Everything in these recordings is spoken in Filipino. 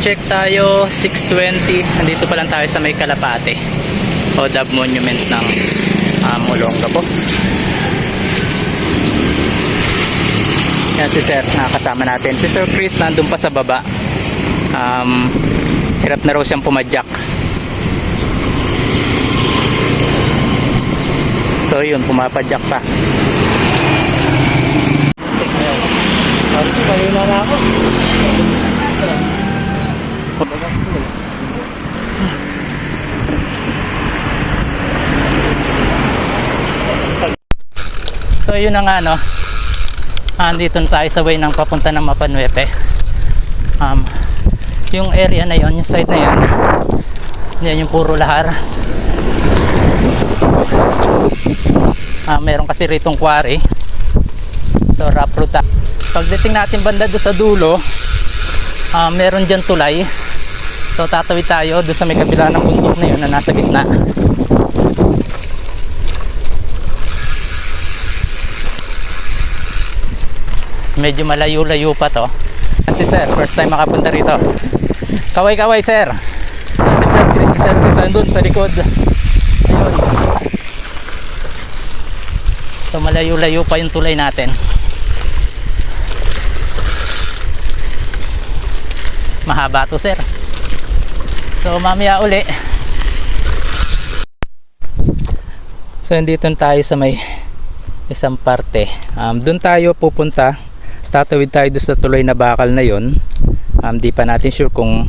check tayo 6.20 nandito pa lang tayo sa may Kalapate. O Dab Monument ng um, Olonga po yan si sir nakakasama natin. Si sir Chris nandun pa sa baba. Um, hirap na raw siyang pumadyak. So yun pumapadyak pa. Kayo na na ako. So yun na nga no. Andito na tayo sa way ng papunta ng Mapanuepe. Um, yung area na yon, yung side na yon. Yan yung puro lahar. Ah, meron kasi ritong quarry. So rough ta- Pagdating natin banda doon sa dulo, ah, meron dyan tulay. So tatawid tayo doon sa may kabila ng bundok na yun na nasa gitna. Medyo malayo-layo pa to. Kasi sir first time makapunta rito. Kaway kaway sir. Si sir si sir Chris andun sa likod. Ayun. So malayo-layo pa yung tulay natin. Mahaba to sir. So mamaya uli. So nandito tayo sa may isang parte. Um, doon tayo pupunta tatawid tayo doon sa tuloy na bakal na yon um, di pa natin sure kung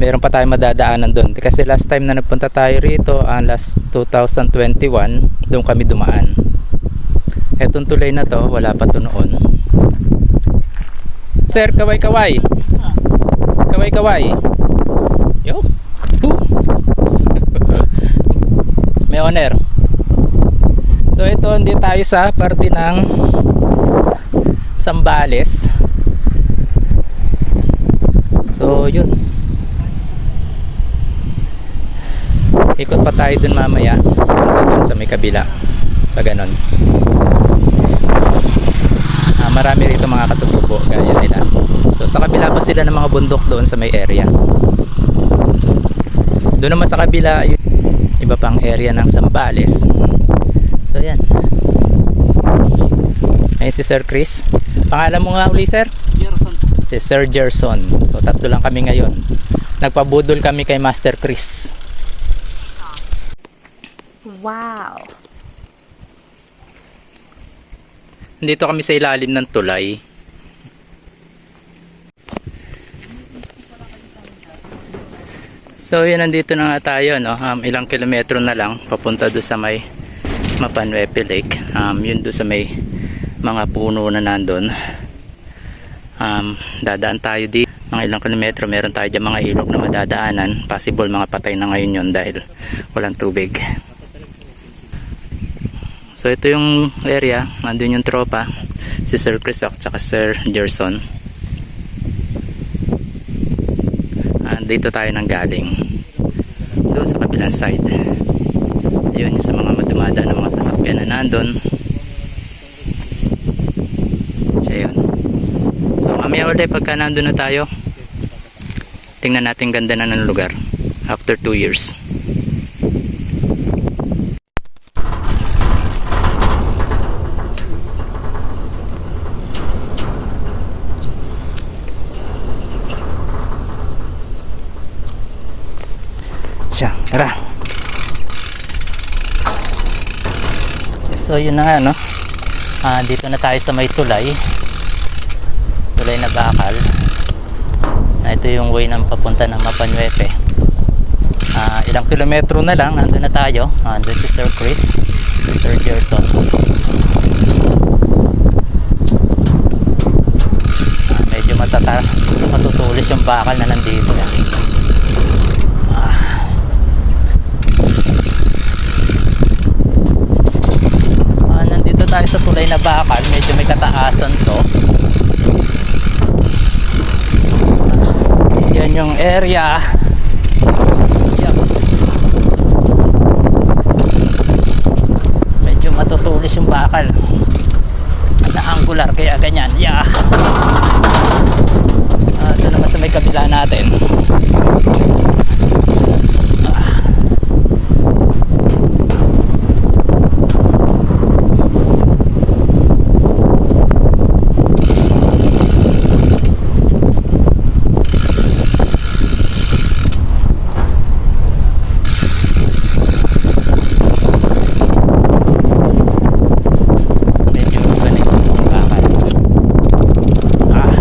meron pa tayo madadaanan doon. Kasi last time na nagpunta tayo rito ang last 2021 doon kami dumaan. Etong tulay na to wala pa to noon. Sir kaway kaway kaway kaway yo may owner So ito hindi tayo sa parte ng Sambales. So yun. Ikot pa tayo dun mamaya. Punta dun sa may kabila. Pag ganon. Ah, marami rito mga katutubo gaya nila. So sa kabila pa sila ng mga bundok doon sa may area. Doon naman sa kabila yun, iba pang area ng Sambales. So yan. Ayun si Sir Chris. Pangalan mo nga uli sir? Gerson. Si Sir Gerson. So tatlo lang kami ngayon. Nagpabudol kami kay Master Chris. Wow. Dito kami sa ilalim ng tulay. So yun nandito na nga tayo no. Um, ilang kilometro na lang papunta do sa may Mapanuepe Lake. Um, yun do sa may mga puno na nandun. Um, dadaan tayo di mga ilang kilometro meron tayo dyan mga ilog na madadaanan. Possible mga patay na ngayon yun dahil walang tubig. So ito yung area. Nandun yung tropa. Si Sir Chris at saka Sir Gerson. Ah, dito tayo nang galing. Doon sa kabilang side. Ayun yung sa mga madumada ng mga sasakyan na nandun siya yun mamaya ulit pagka nandun na tayo tingnan natin ganda na ng lugar after 2 years. Siya tara. So yun na nga no? Ah, dito na tayo sa may tulay tulay na bakal. Na ito yung way ng papunta ng Mapanuepe ah, ilang kilometro na lang nandun na tayo. Ah, nandun si Sir Chris. Si Sir Gerson. Ah, medyo matata matutulis yung bakal na nandito. Ah, nandito tayo sa tulay na bakal. Medyo may kataasan to yan yung area Yan. medyo matutulis yung bakal na angular kaya ganyan yeah Ah, ito naman sa may kabila natin. Medyo iba na yung bakal. Ah.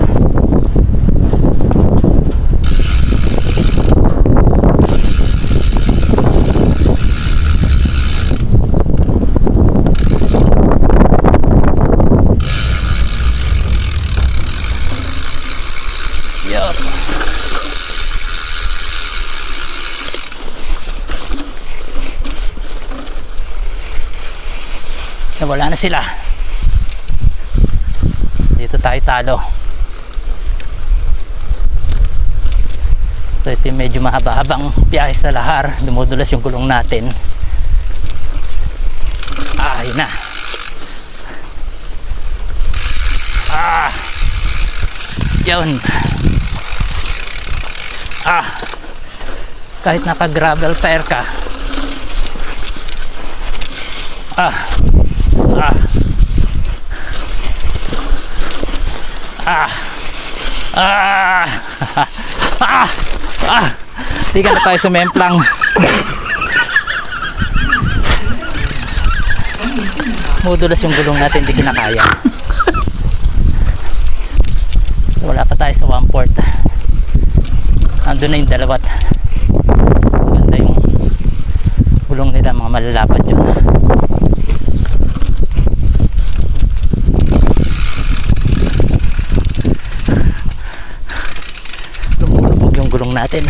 Yup. Nawala na sila. Dito tayo talo. So ito yung medyo mahaba-habang biyahe sa lahar. Dumudulas yung gulong natin. Ah, yun na. Ah. Yun. Ah. Kahit naka-gravel tire ka. Ah. Ah. Ah. Ah. ah. Ah. Tika na tayo sa memplang. Mudulas yung gulong natin, hindi kinakaya. So wala pa tayo sa one port. Andun na yung dalawat. Ganda yung gulong nila, mga malalapad yun. lumulubog yung gulong natin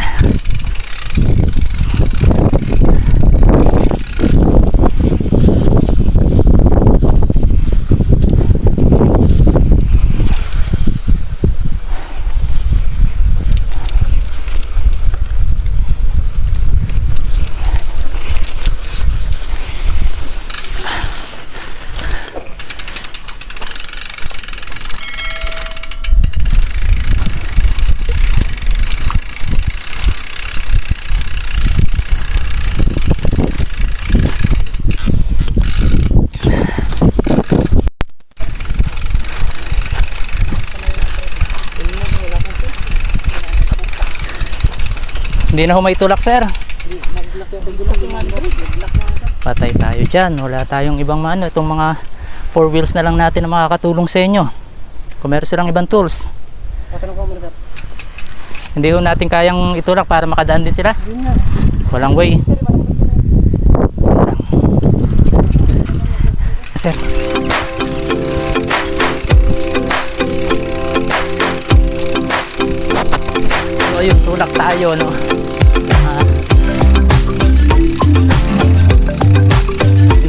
hindi na humay tulak sir. Patay tayo dyan. Wala tayong ibang mano itong mga four wheels na lang natin na makakatulong sa inyo. Kung meron silang ibang tools. Hindi ho natin kayang itulak para makadaan din sila. Walang way. Sir. So tulak tayo no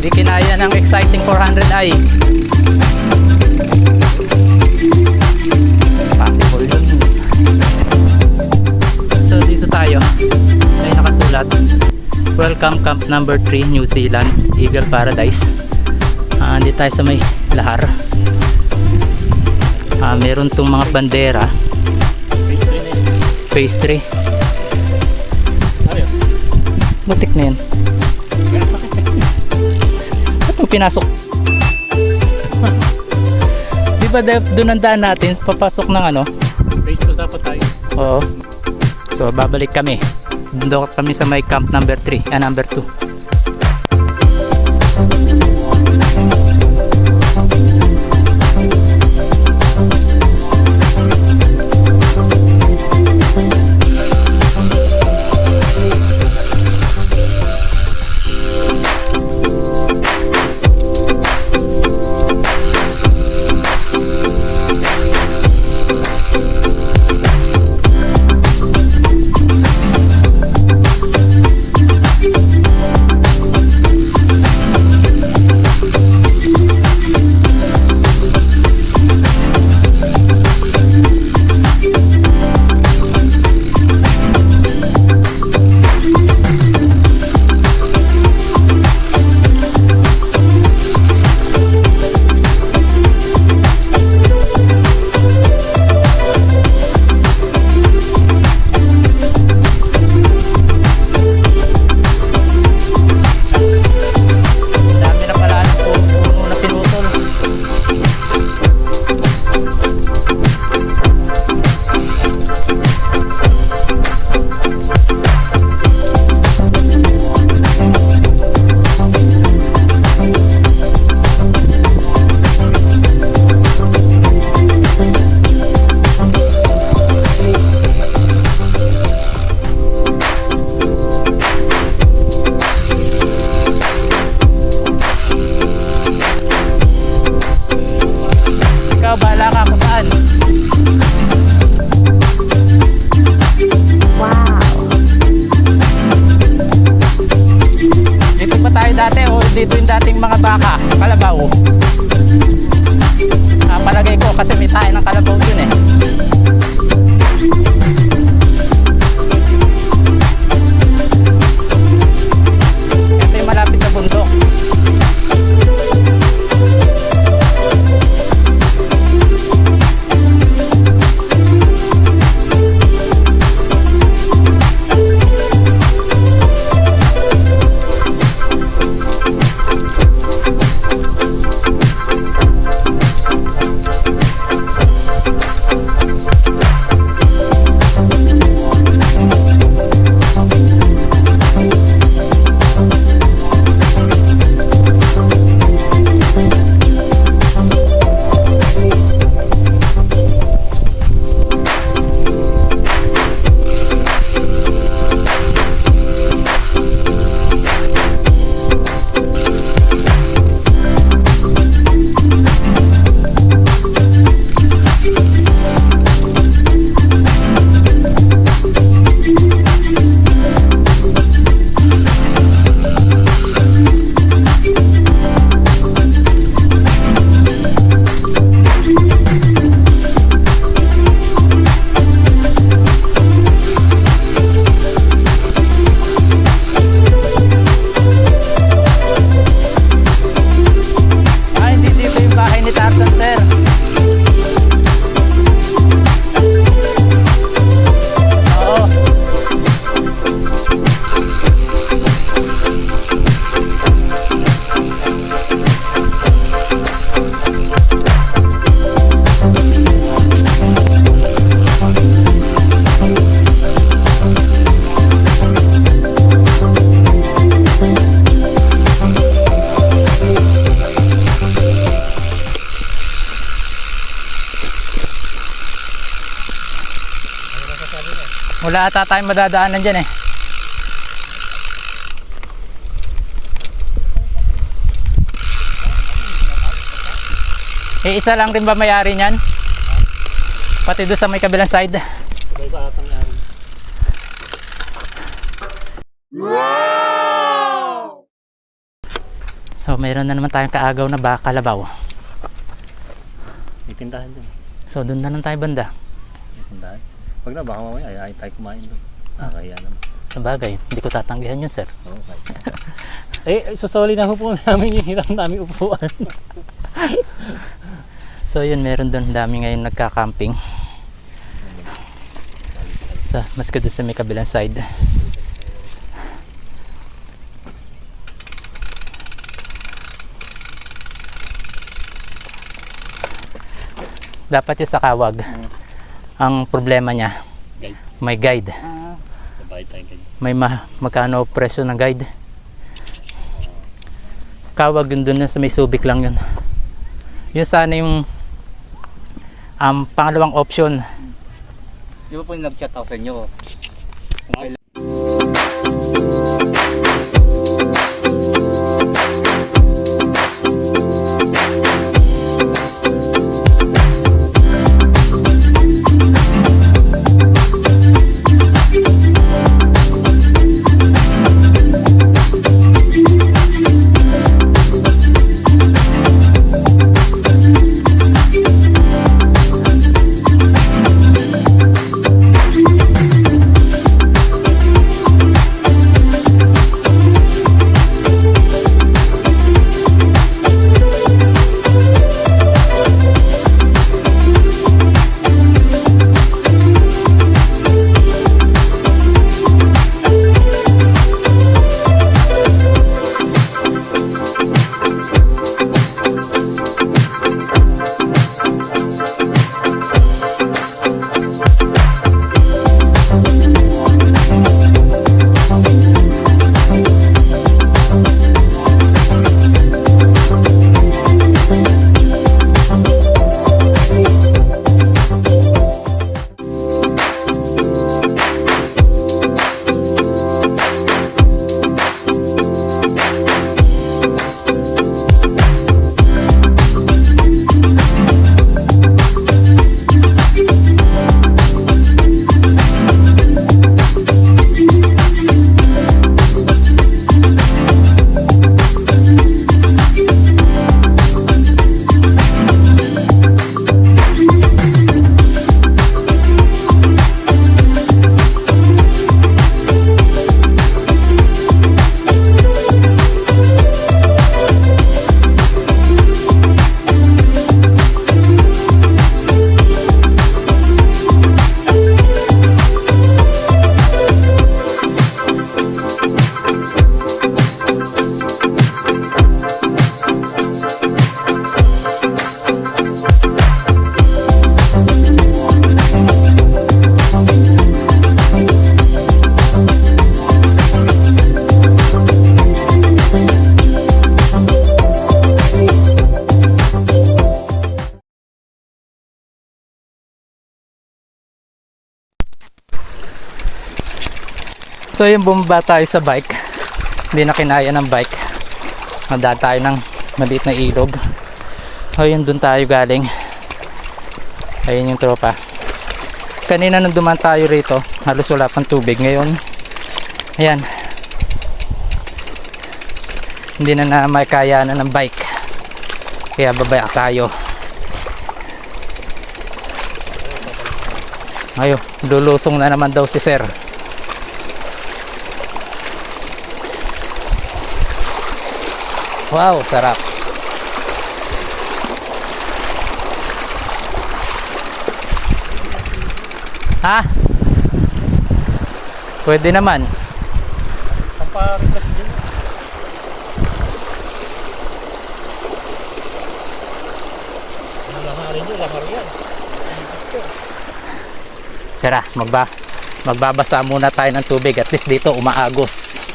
hindi kinaya ng exciting 400i possible yun. So dito tayo. Ay nakasulat. Welcome camp number 3 New Zealand Eagle Paradise. Ah, dito tayo sa may lahar. Ah, meron tong mga bandera. Phase 3 butik na yun pinasok. Di ba doon ang daan natin papasok ng ano? Phase 2 dapat tayo. oo. So babalik kami. Doon kami sa may camp number 3 ah number 2 bahala ka kung saan. Dito pa tayo dati o dito yung dating mga baka, kalabaw. Ah, palagay ko kasi may tayo ng kalabaw yun eh. Wala ata tayong madadaanan dyan eh. Eh, isa lang din ba may-ari niyan? Pati doon sa may kabilang side. So, mayroon na naman tayong kaagaw na baka kalabaw. May tindahan din. So, doon na lang tayo banda. May tindahan. Pag na, baka mamaya ay, ay tayo kumain doon. Nakakaya naman. Sa bagay, hindi ko tatanggihan yun, sir. Oo, kahit. eh, susoli na po namin yung hirang namin upuan. So yun, meron doon dami ngayon nagka-camping. Sa mas doon sa may kabilang side. Dapat yung sa kawag. Ang problema niya, Guide. may guide. Kayo. May ma magkano presyo ng guide. Kawag yun doon sa may subik lang yun. Yun sana yung um, pangalawang option. Di ba po yung nag-chat ako sa inyo? So yung bumaba tayo sa bike. Hindi na kinaya ng bike. Nadaan tayo ng maliit na ilog. Ayun dun tayo galing. Ayun yung tropa. Kanina nung duman tayo rito, halos wala pang tubig. Ngayon, ayan. Hindi na na may ng bike. Kaya babaya tayo. Ayo, lulusong na naman daw si sir. Wow, sarap. Ha? Pwede naman. Pampa-refresh din. Sira, magba magbabasa muna tayo ng tubig at least dito umaagos.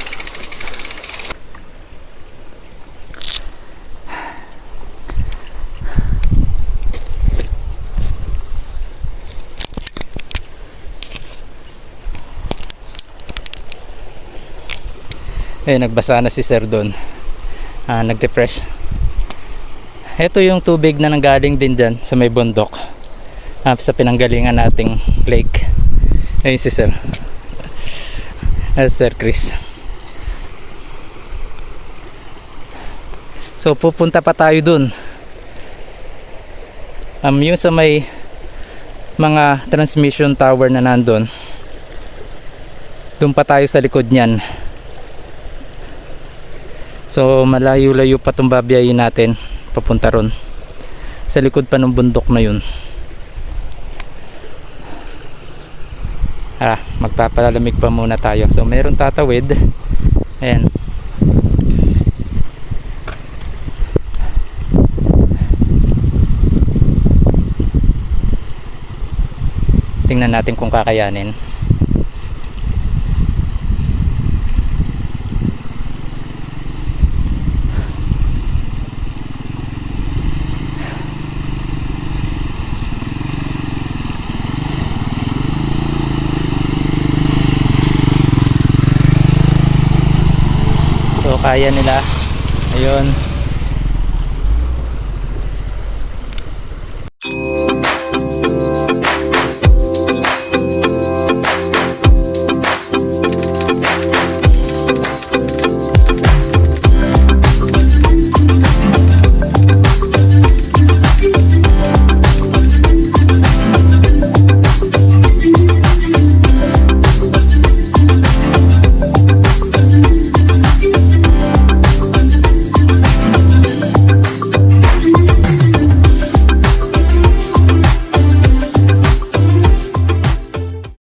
Eh, nagbasa na si Sir doon. Ah, nag-refresh. Ito yung tubig na nanggaling din dyan sa may bundok ah, sa pinanggalingan nating lake. Ayun si Sir. Ah, Sir Chris. So pupunta pa tayo dun. Um, yung sa may mga transmission tower na nandun. Doon pa tayo sa likod niyan. So malayo-layo pa itong babiyahin natin papunta ron. Sa likod pa ng bundok na yun. Ah, magpapalamig pa muna tayo. So meron tatawid. Ayan. Tingnan natin kung kakayanin. Kaya nila. Ayun.